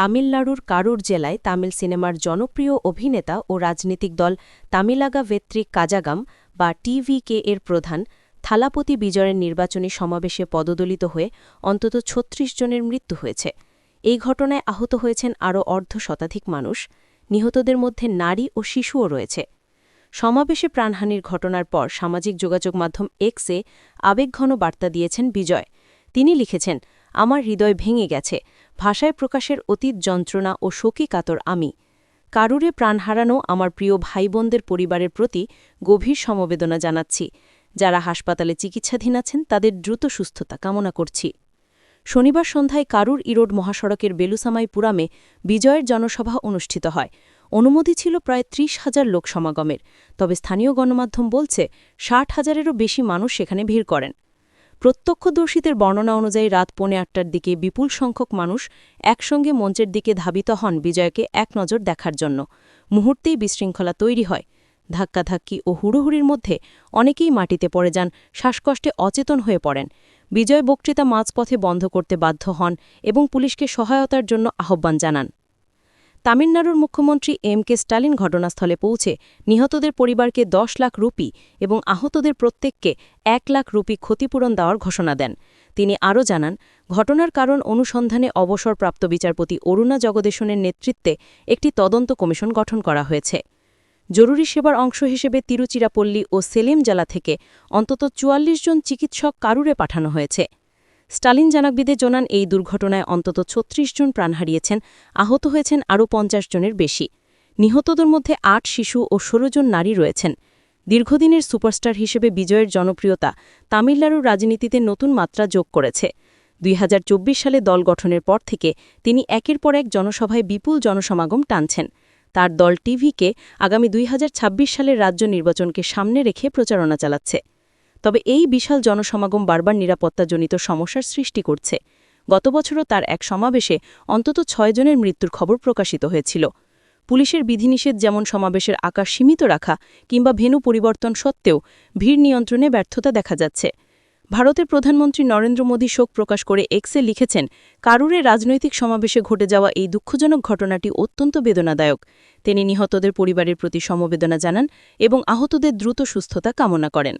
তামিলনাড়ুর কারুর জেলায় তামিল সিনেমার জনপ্রিয় অভিনেতা ও রাজনৈতিক দল তামিলাগা ভেত্রিক কাজাগাম বা টিভিকে এর প্রধান থালাপতি বিজয়ের নির্বাচনী সমাবেশে পদদলিত হয়ে অন্তত ছত্রিশ জনের মৃত্যু হয়েছে। এই ঘটনায় আহত হয়েছেন আরও অর্ধ শতাধিক মানুষ। নিহতদের মধ্যে নারী ও শিশুও রয়েছে। সমাবেশে প্রাণহানির ঘটনার পর সামাজিক যোগাযোগ মাধ্যম এক্সে আবেগঘন বার্তা দিয়েছেন বিজয়। তিনি লিখেছেন আমার হৃদয় ভেঙে গেছে, ভাষায় প্রকাশের অতীত যন্ত্রণা ও শোকে কাতর আমি। কারুরে প্রাণ হারানো আমার প্রিয় ভাইবোনদের পরিবারের প্রতি গভীর সমবেদনা জানাচ্ছি, যারা হাসপাতালে চিকিৎসাধীন আছেন তাদের দ্রুত সুস্থতা কামনা করছি। শনিবার সন্ধ্যায় কারুর ইরোড মহাসড়কের বেলুসামাই পুরামে বিজয়ের জনসভা অনুষ্ঠিত হয়। অনুমতি ছিল প্রায় ত্রিশ হাজার লোক সমাগমের, তবে স্থানীয় গণমাধ্যম বলছে, ষাট হাজারেরও বেশি মানুষ সেখানে ভিড় করেন। প্রত্যক্ষদর্শীদের বর্ণনা অনুযায়ী রাত পৌনে আটটার দিকে বিপুল সংখ্যক মানুষ একসঙ্গে মঞ্চের দিকে ধাবিত হন বিজয়কে এক নজর দেখার জন্য। মুহূর্তেই বিশৃঙ্খলা তৈরি হয়। ধাক্কাধাক্কি ও হুড়োহুড়ির মধ্যে অনেকেই মাটিতে পড়ে যান, শ্বাসকষ্টে অচেতন হয়ে পড়েন। বিজয় বক্তৃতা মাঝপথে বন্ধ করতে বাধ্য হন এবং পুলিশকে সহায়তার জন্য আহ্বান জানান। তামিলনাড়ুর মুখ্যমন্ত্রী এম কে স্টালিন ঘটনাস্থলে পৌঁছে নিহতদের পরিবারকে দশ লাখ রুপি এবং আহতদের প্রত্যেককে এক লাখ রুপি ক্ষতিপূরণ দেওয়ার ঘোষণা দেন। তিনি আরও জানান, ঘটনার কারণ অনুসন্ধানে অবসরপ্রাপ্ত বিচারপতি অরুণা জগদেশনের নেতৃত্বে একটি তদন্ত কমিশন গঠন করা হয়েছে। জরুরি সেবার অংশ হিসেবে তিরুচিরাপল্লী ও সেলিম জেলা থেকে অন্তত চুয়াল্লিশ জন চিকিৎসক কারুরে পাঠানো হয়েছে। স্টালিন জানাকবিদে জানান এই দুর্ঘটনায় অন্তত ছত্রিশ জন প্রাণ হারিয়েছেন, আহত হয়েছেন আরও পঞ্চাশ জনের বেশি। নিহতদের মধ্যে আট শিশু ও ষোলো জন নারী রয়েছেন। দীর্ঘদিনের সুপারস্টার হিসেবে বিজয়ের জনপ্রিয়তা তামিলনাড়ুর রাজনীতিতে নতুন মাত্রা যোগ করেছে। দুই হাজার চব্বিশ সালে দল গঠনের পর থেকে তিনি একের পর এক জনসভায় বিপুল জনসমাগম টানছেন। তার দল টিভিকে আগামী দুই হাজার ছাব্বিশ সালের রাজ্য নির্বাচনকে সামনে রেখে প্রচারণা চালাচ্ছে। তবে এই বিশাল জনসমাগম বারবার নিরাপত্তাজনিত সমস্যার সৃষ্টি করছে। গত বছরও তার এক সমাবেশে অন্তত ছয় জনের মৃত্যুর খবর প্রকাশিত হয়েছিল। পুলিশের বিধিনিষেধ যেমন সমাবেশের আকার সীমিত রাখা কিংবা ভেনু পরিবর্তন সত্ত্বেও ভিড় নিয়ন্ত্রণে ব্যর্থতা দেখা যাচ্ছে। ভারতের প্রধানমন্ত্রী নরেন্দ্র মোদী শোক প্রকাশ করে এক্সে লিখেছেন, কারুরে রাজনৈতিক সমাবেশে ঘটে যাওয়া এই দুঃখজনক ঘটনাটি অত্যন্ত বেদনাদায়ক। তিনি নিহতদের পরিবারের প্রতি সমবেদনা জানান এবং আহতদের দ্রুত সুস্থতা কামনা করেন।